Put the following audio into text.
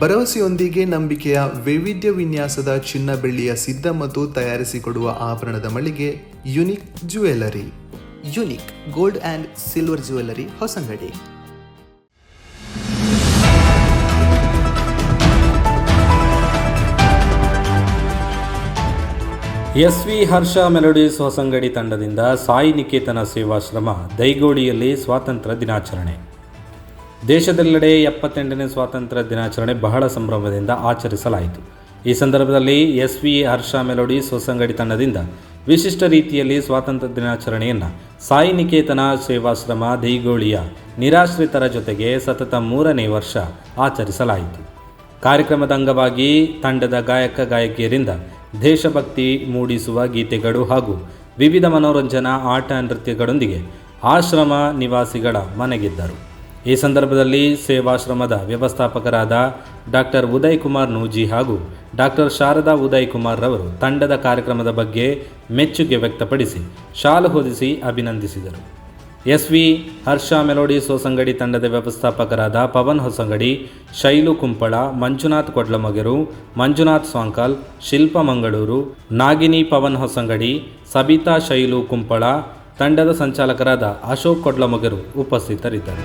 ಭರವಸೆಯೊಂದಿಗೆ ನಂಬಿಕೆಯ ವೈವಿಧ್ಯ ವಿನ್ಯಾಸದ ಚಿನ್ನ ಬೆಳ್ಳಿಯ ಸಿದ್ಧ ಮತ್ತು ತಯಾರಿಸಿಕೊಡುವ ಆಭರಣದ ಮಳಿಗೆ unique jewellery unique gold and silver jewellery Hosangadi. S V Harsha melodies Hosangadi ತಂಡದಿಂದ ಸಾಯಿ ನಿಕೇತನ ಸೇವಾಶ್ರಮ, ದೈಗೋಳಿಯಲ್ಲಿ ಸ್ವಾತಂತ್ರ್ಯ ದಿನಾಚರಣೆ. ದೇಶದೆಲ್ಲೆಡೆ ಎಪ್ಪತ್ತೆಂಟನೇ ಸ್ವಾತಂತ್ರ್ಯ ದಿನಾಚರಣೆ ಬಹಳ ಸಂಭ್ರಮದಿಂದ ಆಚರಿಸಲಾಯಿತು. ಈ ಸಂದರ್ಭದಲ್ಲಿ ಎಸ್ ವಿ ಹರ್ಷ ಮೆಲೋಡಿ ಸ್ವಸಂಗಡಿ ತಂಡದಿಂದ ವಿಶಿಷ್ಟ ರೀತಿಯಲ್ಲಿ ಸ್ವಾತಂತ್ರ್ಯ ದಿನಾಚರಣೆಯನ್ನು ಸಾಯಿ ನಿಕೇತನ ಸೇವಾಶ್ರಮ ದೈಗೋಳಿಯ ನಿರಾಶ್ರಿತರ ಜೊತೆಗೆ ಸತತ ಮೂರನೇ ವರ್ಷ ಆಚರಿಸಲಾಯಿತು. ಕಾರ್ಯಕ್ರಮದ ಅಂಗವಾಗಿ ತಂಡದ ಗಾಯಕ ಗಾಯಕಿಯರಿಂದ ದೇಶಭಕ್ತಿ ಮೂಡಿಸುವ ಗೀತೆಗಳು ಹಾಗೂ ವಿವಿಧ ಮನೋರಂಜನಾ ಆಟ ನೃತ್ಯಗಳೊಂದಿಗೆ ಆಶ್ರಮ ನಿವಾಸಿಗಳ ಮನೆಗೆದ್ದರು. ಈ ಸಂದರ್ಭದಲ್ಲಿ ಸೇವಾಶ್ರಮದ ವ್ಯವಸ್ಥಾಪಕರಾದ ಡಾಕ್ಟರ್ ಉದಯ್ ಕುಮಾರ್ ನೂಜಿ ಹಾಗೂ ಡಾಕ್ಟರ್ ಶಾರದಾ ಉದಯ್ ಕುಮಾರ್ ರವರು ತಂಡದ ಕಾರ್ಯಕ್ರಮದ ಬಗ್ಗೆ ಮೆಚ್ಚುಗೆ ವ್ಯಕ್ತಪಡಿಸಿ ಶಾಲು ಹೊದಿಸಿ ಅಭಿನಂದಿಸಿದರು. ಎಸ್ ವಿ ಹರ್ಷ ಮೆಲೋಡಿ ಸೋಸಂಗಡಿ ತಂಡದ ವ್ಯವಸ್ಥಾಪಕರಾದ ಪವನ್ ಹೊಸಂಗಡಿ, ಶೈಲು ಕುಂಪಳ, ಮಂಜುನಾಥ್ ಕೊಡ್ಲಮಗೆರು, ಮಂಜುನಾಥ್ ಸಾಂಕಲ್ ಶಿಲ್ಪ ಮಂಗಳೂರು, ನಾಗಿನಿ ಪವನ್ ಹೊಸಂಗಡಿ, ಸಬಿತಾ ಶೈಲು ಕುಂಪಳ, ತಂಡದ ಸಂಚಾಲಕರಾದ ಅಶೋಕ್ ಕೊಡ್ಲಮೊಗರು ಉಪಸ್ಥಿತರಿದ್ದರು.